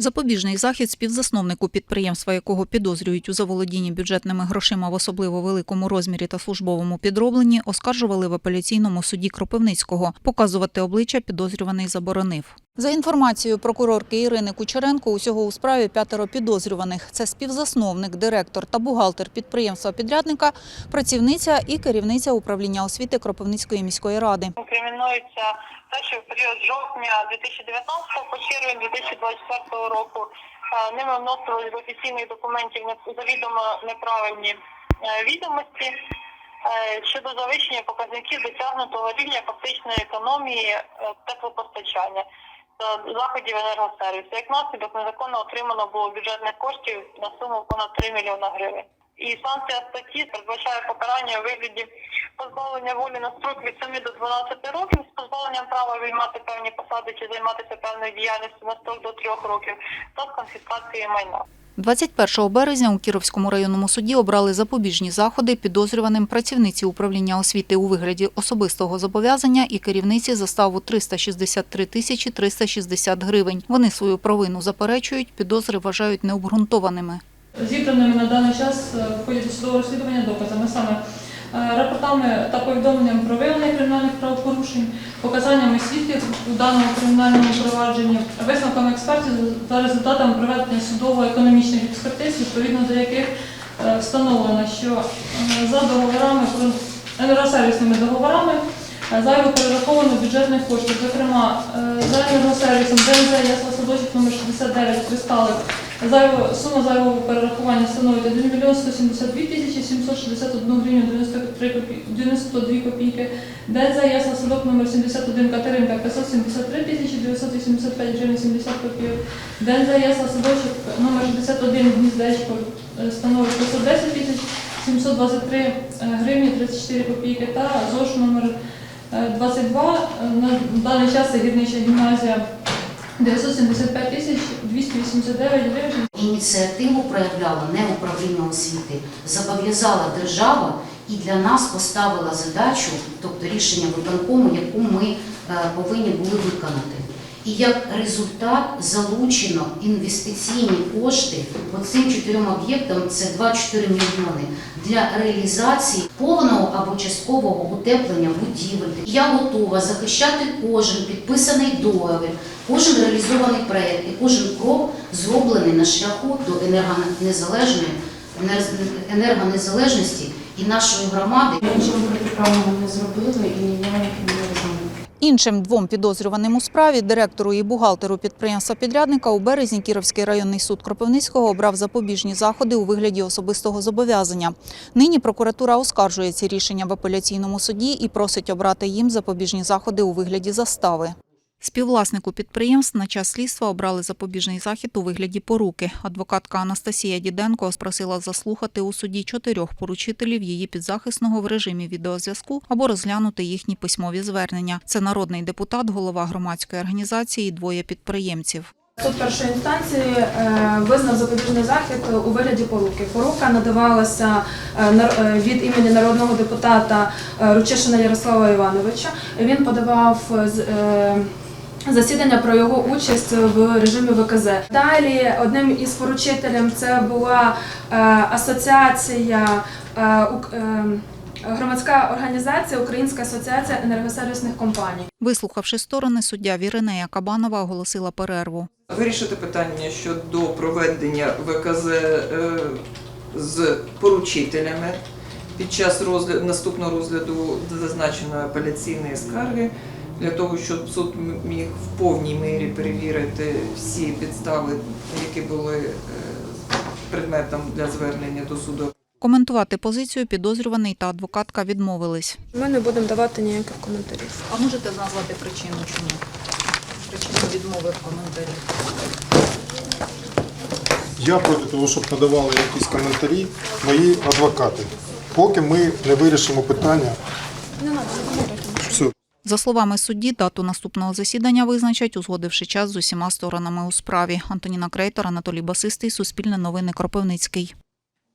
Запобіжний захід співзасновнику підприємства, якого підозрюють у заволодінні бюджетними грошима в особливо великому розмірі та службовому підробленні, оскаржували в апеляційному суді Кропивницького. Показувати обличчя підозрюваний заборонив. За інформацією прокурорки Ірини Кучеренко, усього у справі п'ятеро підозрюваних. Це співзасновник, директор та бухгалтер підприємства-підрядника, працівниця і керівниця управління освіти Кропивницької міської ради. Інкримінується те, що в період жовтня 2019 по червень 2024 року е, ними вносились в офіційних документів завідомо неправильні е, відомості е, щодо завищення показників досягнутого рівня фактичної економії теплопостачання та заходів енергосервісу. Як наслідок незаконно отримано було бюджетних коштів на суму понад 3 мільйона гривень. І санкція статті передбачає покарання у вигляді позбавлення волі на строк від 7 до 12 років з позбавленням права виймати певні посади чи займатися певною діяльністю на строк до 3 років та з конфіскацією майна. 21 березня у Кіровському районному суді обрали запобіжні заходи підозрюваним працівниці управління освіти у вигляді особистого зобов'язання і керівниці заставу 363 тисячі 360 гривень. Вони свою провину заперечують, підозри вважають необґрунтованими. Зібраними на даний час е, в ході досудового розслідування доказами саме е, рапортами та повідомленням про виявлення кримінальних правопорушень, показаннями свідків у даному кримінальному провадженні, висновками експертів за результатами проведення судово-економічних експертиз, відповідно до яких е, встановлено, що за договорами енергосервісними договорами зайво перераховано бюджетних коштів. Зокрема, за енергосервісом ДНЗ Ясла Садочок номер 69 Кристалик Зайво, сума зайвого перерахування становить 1 мільйон 172 тисячі 761 гривню 93 копі... 92 копійки. ДНЗ Ясла Садок номер 71 Катеринка 573 тисячі 985 гривень 70 копійок. ДНЗ Ясла Садочок номер 61 Гніздечко е, становить 510 тисяч 723 е, гривні 34 копійки та ЗОШ номер е, 22 е, на даний час це гірнича гімназія 975 тисяч 289 гривень. Ініціативу проявляла не управління освіти, зобов'язала держава і для нас поставила задачу, тобто рішення виконкому, яку ми е, повинні були виконати. І як результат залучено інвестиційні кошти по цим чотирьом об'єктам це 2,4 мільйони для реалізації повного або часткового утеплення будівель. Я готова захищати кожен підписаний договір, кожен реалізований проєкт і кожен крок зроблений на шляху до енергонезалежної енергонезалежності і нашої громади. Нічого не зробили і я не визнаю. Іншим двом підозрюваним у справі директору і бухгалтеру підприємства-підрядника у березні Кіровський районний суд Кропивницького обрав запобіжні заходи у вигляді особистого зобов'язання. Нині прокуратура оскаржує ці рішення в апеляційному суді і просить обрати їм запобіжні заходи у вигляді застави. Співвласнику підприємств на час слідства обрали запобіжний захід у вигляді поруки. Адвокатка Анастасія Діденко спросила заслухати у суді чотирьох поручителів її підзахисного в режимі відеозв'язку або розглянути їхні письмові звернення. Це народний депутат, голова громадської організації і двоє підприємців. Суд першої інстанції е, визнав запобіжний захід у вигляді поруки. Порука надавалася е, е, від імені народного депутата Ручишина Ярослава Івановича. Він подавав засідання про його участь в режимі ВКЗ. Далі одним із поручителів це була е, асоціація. е, ук- е, Громадська організація Українська асоціація енергосервісних компаній. Вислухавши сторони, суддя Віринея Кабанова оголосила перерву. Вирішити питання щодо проведення ВКЗ з поручителями під час розгляду, наступного розгляду зазначеної апеляційної скарги для того, щоб суд міг в повній мірі перевірити всі підстави, які були е, предметом для звернення до суду. Коментувати позицію підозрюваний та адвокатка відмовились. Ми не будемо давати ніяких коментарів. А можете назвати причину чому? Причину відмови в коментарі. Я проти того, щоб надавали якісь коментарі мої адвокати, поки ми не вирішимо питання. За словами судді, дату наступного засідання визначать, узгодивши час з усіма сторонами у справі. Антоніна Крейтор, Анатолій Басистий, Суспільне новини Кропивницький.